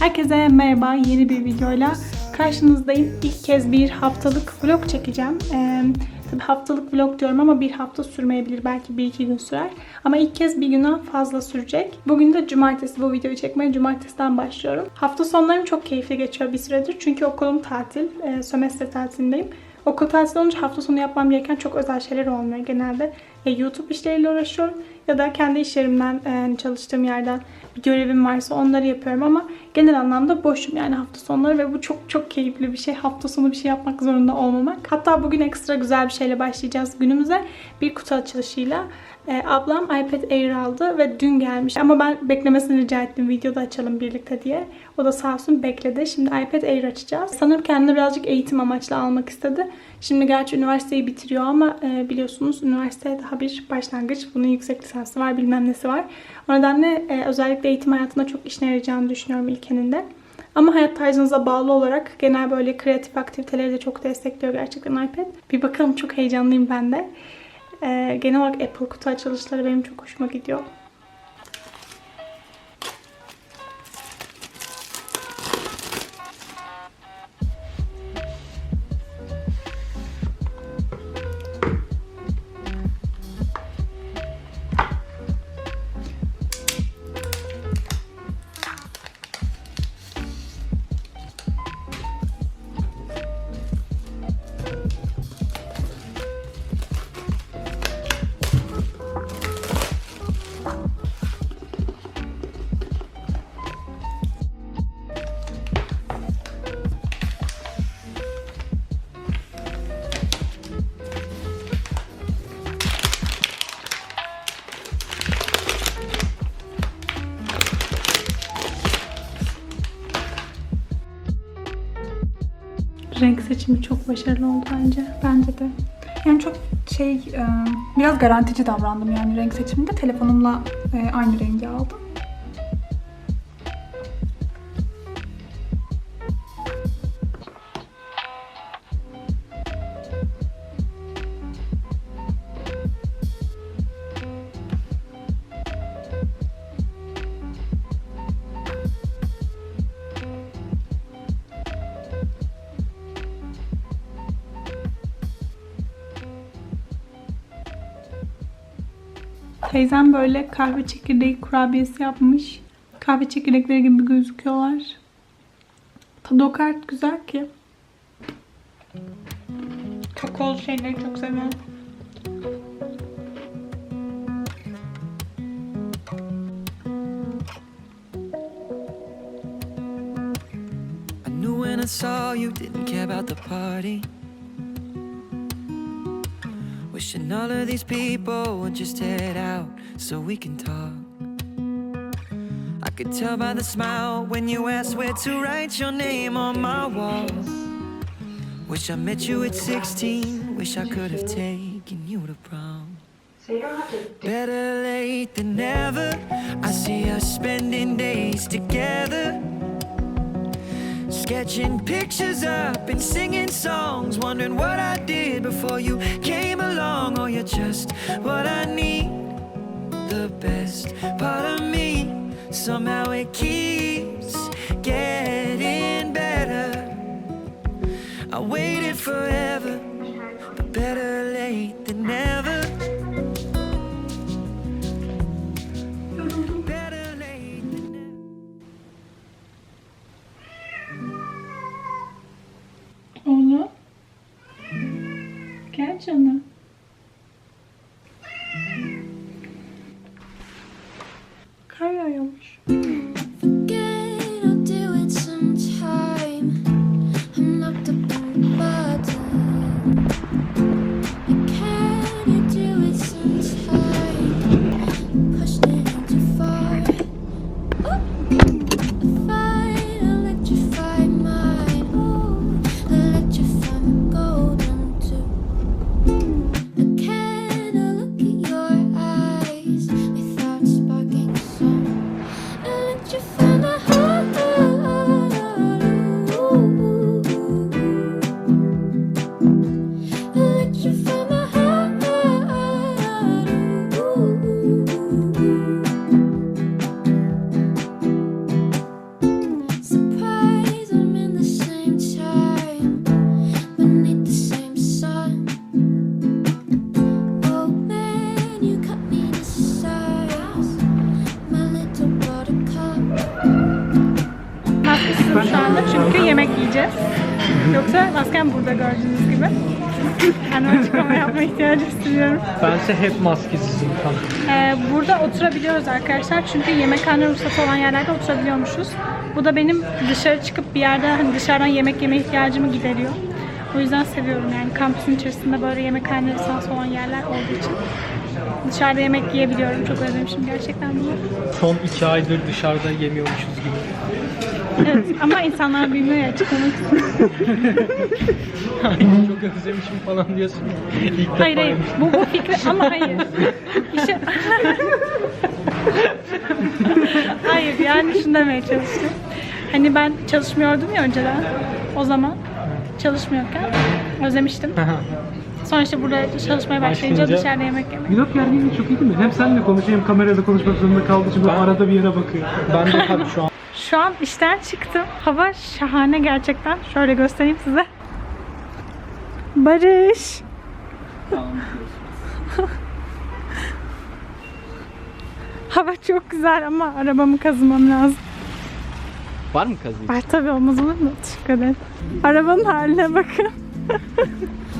Herkese merhaba. Yeni bir videoyla karşınızdayım. İlk kez bir haftalık vlog çekeceğim. Ee, tabii haftalık vlog diyorum ama bir hafta sürmeyebilir. Belki bir iki gün sürer. Ama ilk kez bir günden fazla sürecek. Bugün de cumartesi bu videoyu çekmeye cumartesiden başlıyorum. Hafta sonlarım çok keyifli geçiyor bir süredir. Çünkü okulum tatil. E, sömestr tatilindeyim. Okul tatili olunca hafta sonu yapmam gereken çok özel şeyler olmuyor genelde. Ya YouTube işleriyle uğraşıyorum ya da kendi iş yerimden e, çalıştığım yerden bir görevim varsa onları yapıyorum ama genel anlamda boşum yani hafta sonları ve bu çok çok keyifli bir şey. Hafta sonu bir şey yapmak zorunda olmamak. Hatta bugün ekstra güzel bir şeyle başlayacağız günümüze. Bir kutu açılışıyla. E, ablam iPad Air aldı ve dün gelmiş. Ama ben beklemesini rica ettim videoda açalım birlikte diye. O da sağ olsun bekledi. Şimdi iPad Air açacağız. Sanırım kendine birazcık eğitim amaçlı almak istedi. Şimdi gerçi üniversiteyi bitiriyor ama e, biliyorsunuz üniversite daha bir başlangıç. Bunun yüksek lisansı var bilmem nesi var. O nedenle e, özellikle eğitim hayatında çok işine yarayacağını düşünüyorum ilk eninde. Ama hayat tarzınıza bağlı olarak genel böyle kreatif aktiviteleri de çok destekliyor gerçekten iPad. Bir bakalım çok heyecanlıyım ben de. Ee, genel olarak Apple kutu açılışları benim çok hoşuma gidiyor. Renk seçimi çok başarılı oldu bence. Bence de. Yani çok şey, biraz garantici davrandım yani renk seçiminde. Telefonumla aynı rengi aldım. Teyzem böyle kahve çekirdeği kurabiyesi yapmış. Kahve çekirdekleri gibi gözüküyorlar. Tadı o kadar güzel ki. Kakaolu şeyleri çok seviyorum. I saw you didn't care about the party. Wishing all of these people would just head out so we can talk. I could tell by the smile when you asked where to write your name on my wall. Wish I met you at 16. Wish I could have taken you to prom. Better late than never. I see us spending days together. Sketching pictures up and singing songs, wondering what I did before you came along. Oh, you're just what I need, the best part of me. Somehow it keeps getting better. I waited forever, but better late than never. Ótimo, né? Yemek yiyeceğiz. Yoksa maskem burada gördüğünüz gibi. Yani açıklama yapma ihtiyacı hissediyorum. Bense hep maskesizim falan. Ee, burada oturabiliyoruz arkadaşlar. Çünkü yemekhane ruhsatı olan yerlerde oturabiliyormuşuz. Bu da benim dışarı çıkıp bir yerde hani dışarıdan yemek yeme ihtiyacımı gideriyor. O yüzden seviyorum yani kampüsün içerisinde böyle yemekhane lisansı olan yerler olduğu için. Dışarıda yemek yiyebiliyorum. Çok özlemişim gerçekten bunu. Son iki aydır dışarıda yemiyormuşuz gibi. Evet ama insanlar bilmiyor ya açıklamak Ay, çok özlemişim falan diyorsun. İlk defa Hayır hayır. Bu, bu fikri ama hayır. İşte... hayır yani şunu demeye çalıştım. Hani ben çalışmıyordum ya önceden. O zaman çalışmıyorken özlemiştim. Sonra işte burada çalışmaya başlayınca Başlayınca- dışarıda yemek yemek. Vlog yerliğinde çok iyi değil mi? Hem seninle konuşuyor hem kamerada konuşmak zorunda kaldığı için böyle Ben- arada bir yere bakıyor. Ben de tabii şu an Şu an işten çıktım. Hava şahane gerçekten. Şöyle göstereyim size. Barış. Hava çok güzel ama arabamı kazımam lazım. Var mı kazıyı? Var tabii olmaz olur mu? Teşekkür ederim. Arabanın haline bakın.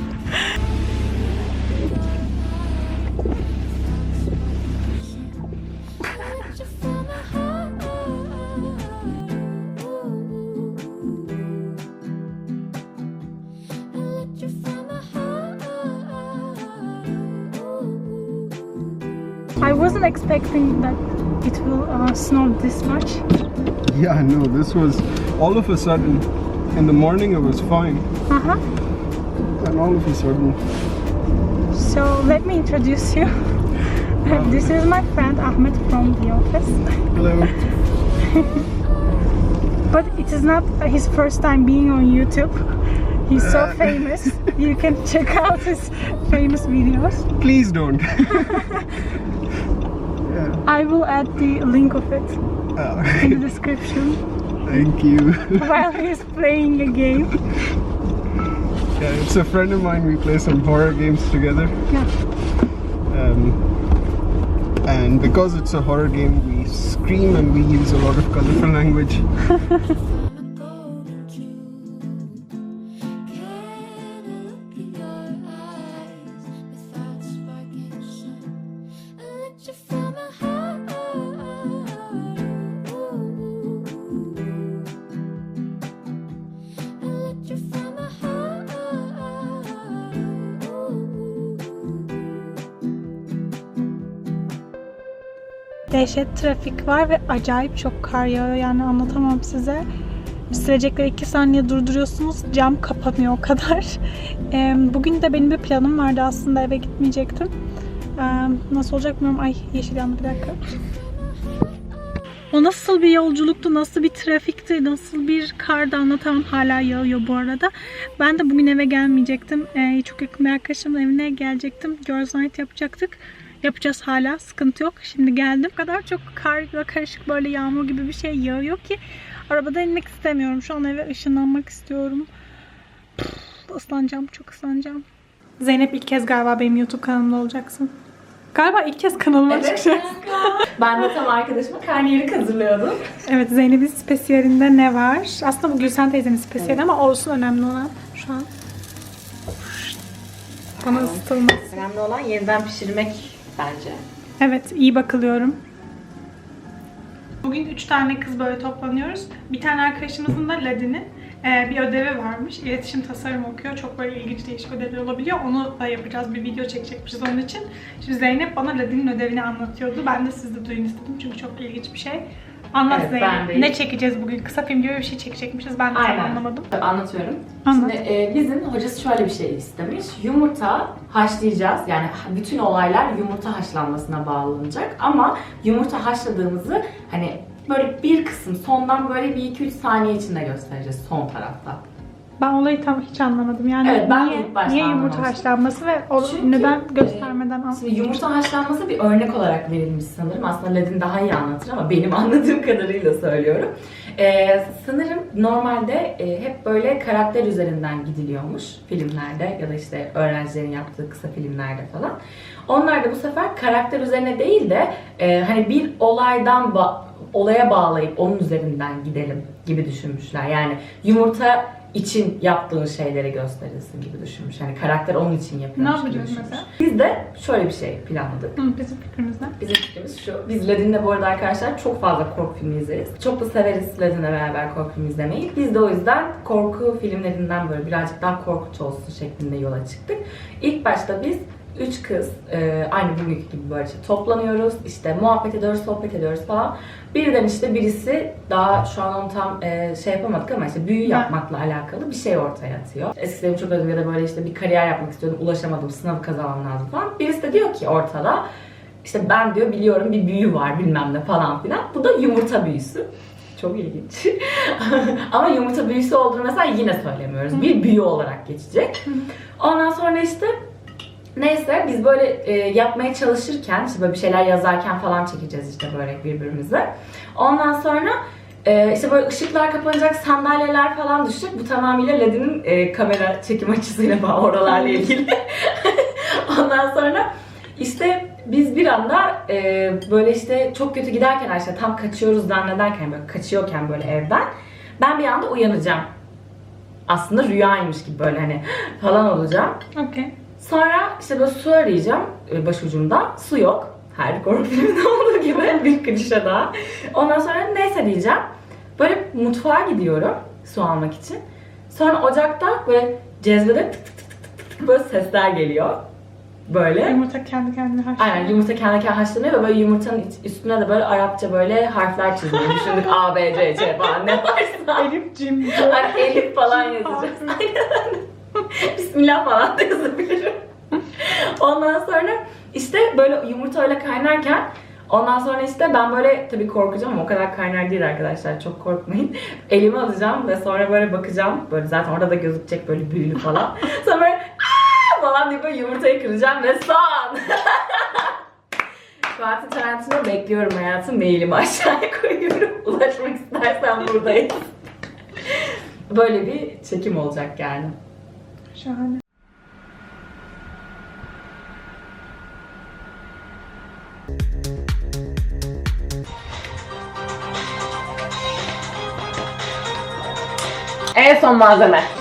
I wasn't expecting that it will uh, snow this much. Yeah, no, this was all of a sudden. In the morning it was fine, Uh-huh. and all of a sudden, So let me introduce you. this is my friend Ahmed from the office. hello. But it is not his first time being on YouTube. He's so Uh. famous. You can check out his famous videos. Please don't. I will add the link of it Uh, in the description thank you. while he's playing a game. Yeah, it's a friend of mine. We play some horror games together. Yeah. Um, and because it's a horror game, we scream and we use a lot of colorful language. Dehşet trafik var ve acayip çok kar yağıyor yani anlatamam size. Silecekleri 2 saniye durduruyorsunuz cam kapanıyor o kadar. Eee, Bugün de benim bir planım vardı aslında eve gitmeyecektim. Eee, Nasıl olacak bilmiyorum. Ay yeşil yandı bir dakika. O nasıl bir yolculuktu, nasıl bir trafikti, nasıl bir kardı anlatamam. Hala yağıyor bu arada. Ben de bugün eve gelmeyecektim. Ee, çok yakın bir arkadaşımın evine gelecektim. Girls Night yapacaktık. Yapacağız hala. Sıkıntı yok. Şimdi geldim. O kadar çok karla karışık böyle yağmur gibi bir şey yağıyor ki arabada inmek istemiyorum. Şu an eve ışınlanmak istiyorum. Pff, ıslanacağım. Çok ıslanacağım. Zeynep ilk kez galiba benim YouTube kanalımda olacaksın. Galiba ilk kez kanalıma çıkacaksın. Ben de tam arkadaşıma karnıyarık hazırlıyordum. Evet Zeynep'in spesiyelinde ne var? Aslında bu Gülsen teyzenin spesiyeli ama olsun önemli olan şu an. Bana ısıtılmaz. Önemli olan yeniden pişirmek bence. Evet iyi bakılıyorum. Bugün üç tane kız böyle toplanıyoruz. Bir tane arkadaşımızın da Ladin'in e, bir ödevi varmış. İletişim tasarım okuyor. Çok böyle ilginç değişik ödevler olabiliyor. Onu da yapacağız. Bir video çekecekmişiz onun için. Şimdi Zeynep bana Ladin'in ödevini anlatıyordu. Ben de siz de duyun istedim çünkü çok ilginç bir şey. Anlat Evet, Zeynep. Ne çekeceğiz bugün? Kısa film gibi bir şey çekecekmişiz. Ben de tam Aynen. anlamadım. Anlatıyorum. Anlat. Şimdi e, bizim hocası şöyle bir şey istemiş. Yumurta haşlayacağız. Yani bütün olaylar yumurta haşlanmasına bağlanacak. Ama yumurta haşladığımızı hani böyle bir kısım sondan böyle bir 2-3 saniye içinde göstereceğiz son tarafta. Ben olayı tam hiç anlamadım. Yani Evet, ben niye, ilk başta niye yumurta haşlanması ve o Çünkü, neden e, göstermeden anlamadım. Şimdi yumurta haşlanması bir örnek olarak verilmiş sanırım. Aslında Ladin daha iyi anlatır ama benim anladığım kadarıyla söylüyorum. Ee, sanırım normalde e, hep böyle karakter üzerinden gidiliyormuş filmlerde ya da işte öğrencilerin yaptığı kısa filmlerde falan. Onlar da bu sefer karakter üzerine değil de e, hani bir olaydan ba- olaya bağlayıp onun üzerinden gidelim gibi düşünmüşler. Yani yumurta için yaptığın şeyleri gösterilsin gibi düşünmüş. Yani karakter onun için yapıyormuş Ne gibi yapacağız düşünmüş. mesela? Biz de şöyle bir şey planladık. Hı, bizim fikrimiz ne? Bizim fikrimiz şu. Biz Ledin'le bu arada arkadaşlar çok fazla korku filmi izleriz. Çok da severiz Ledin'le beraber korku filmi izlemeyi. Biz de o yüzden korku filmlerinden böyle birazcık daha korkunç olsun şeklinde yola çıktık. İlk başta biz üç kız e, aynı bugünkü gibi böyle işte toplanıyoruz. işte muhabbet ediyoruz, sohbet ediyoruz falan. Birden işte birisi daha şu an onu tam e, şey yapamadık ama işte büyü yapmakla alakalı bir şey ortaya atıyor. Eskiden çok özüm ya da böyle işte bir kariyer yapmak istiyordum, ulaşamadım, sınavı kazanmam lazım falan. Birisi de diyor ki ortada işte ben diyor biliyorum bir büyü var bilmem ne falan filan. Bu da yumurta büyüsü. Çok ilginç. Ama yumurta büyüsü olduğunu mesela yine söylemiyoruz. Bir büyü olarak geçecek. Ondan sonra işte neyse biz böyle e, yapmaya çalışırken işte böyle bir şeyler yazarken falan çekeceğiz işte böyle birbirimize. Ondan sonra e, işte böyle ışıklar kapanacak, sandalyeler falan düşecek. Bu tamamıyla Ledin'in e, kamera çekim açısıyla falan oralarla ilgili. Ondan sonra işte biz bir anda e, böyle işte çok kötü giderken işte tam kaçıyoruz zannederken böyle kaçıyorken böyle evden ben bir anda uyanacağım. Aslında rüyaymış gibi böyle hani falan olacağım. Okey. Sonra işte böyle su arayacağım e, başucumda. Su yok. Her korku filminde olduğu gibi bir klişe daha. Ondan sonra neyse diyeceğim. Böyle mutfağa gidiyorum su almak için. Sonra ocakta böyle cezvede tık tık tık tık tık tık böyle sesler geliyor. Böyle. Yumurta kendi kendine haşlıyor. Aynen yumurta kendi kendine haşlanıyor ve böyle yumurtanın üstüne de böyle Arapça böyle harfler çizmeyi düşündük. A, B, C, C falan ne varsa. Elif, Cim, Elif falan yazacağız. Bismillah falan da yazabilirim. Ondan sonra işte böyle yumurta öyle kaynarken Ondan sonra işte ben böyle tabii korkacağım ama o kadar kaynar değil arkadaşlar çok korkmayın. Elimi alacağım ve sonra böyle bakacağım. Böyle zaten orada da gözükecek böyle büyülü falan. sonra böyle "Aa!" falan diye böyle yumurtayı kıracağım ve son. Quentin Tarantino bekliyorum hayatım. Mailimi aşağıya koyuyorum. Ulaşmak istersen buradayız. Böyle bir çekim olacak yani. Şahane. En son malzeme.